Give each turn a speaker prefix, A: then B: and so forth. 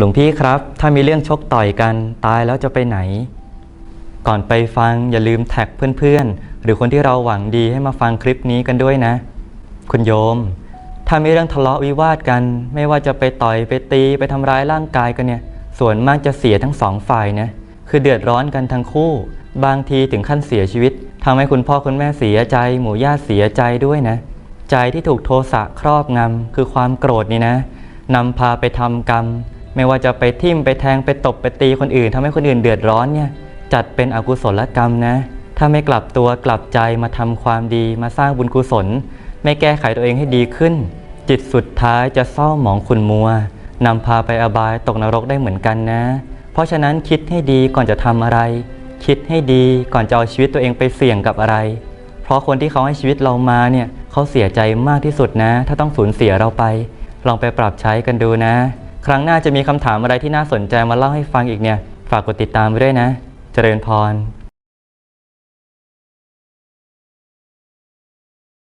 A: หลวงพี่ครับ ถ้ามีเรื่องชกต่อยกันตายแล้วจะไปไหน ก่อนไปฟังอย่าลืมแท็กเพื่อนๆ หรือคนที่เราหวังดีให้มาฟังคลิปนี้กันด้วยนะ คุณโยม ถ้ามีเรื่องทะเลาะวิวาทกัน ไม่ว่าจะไปต่อยไปตีไปทำร้ายร่างกายกันเนี่ย ส่วนมากจะเสียทั้งสองฝ่ายนะคือเดือดร้อนกันทั้งคู่ บางทีถึงขั้นเสียชีวิตทำให้คุณพ่อคุณแม่เสียใจ หมู่ญาติเสียใจด้วยนะ ใจที่ถูกโทสะครอบงำคือความโกรธนี่นะนำพาไปทำกรรม ไม่ว่าจะไปทิ่มไปแทงไปตบไปตีคนอื่นทำให้คนอื่นเดือดร้อนเนี่ยจัดเป็นอกุศลกรรมนะ ถ้าไม่กลับตัวกลับใจมาทำความดีมาสร้างบุญกุศล ไม่แก้ไขตัวเองให้ดีขึ้น จิตสุดท้ายจะเศร้าหมองขุ่นมัวนำพาไปอบายตกนรกได้เหมือนกันนะ เพราะฉะนั้นคิดให้ดีก่อนจะทำอะไร คิดให้ดีก่อนจะเอาชีวิตตัวเองไปเสี่ยงกับอะไร เพราะคนที่เขาให้ชีวิตเรามาเนี่ยเขาเสียใจมากที่สุดนะ ถ้าต้องสูญเสียเราไป ลองไปปรับใช้กันดูนะ ครั้งหน้าจะมีคำถามอะไรที่น่าสนใจมาเล่าให้ฟังอีกเนี่ย ฝากกดติดตามไว้ด้วยนะ เจริญพร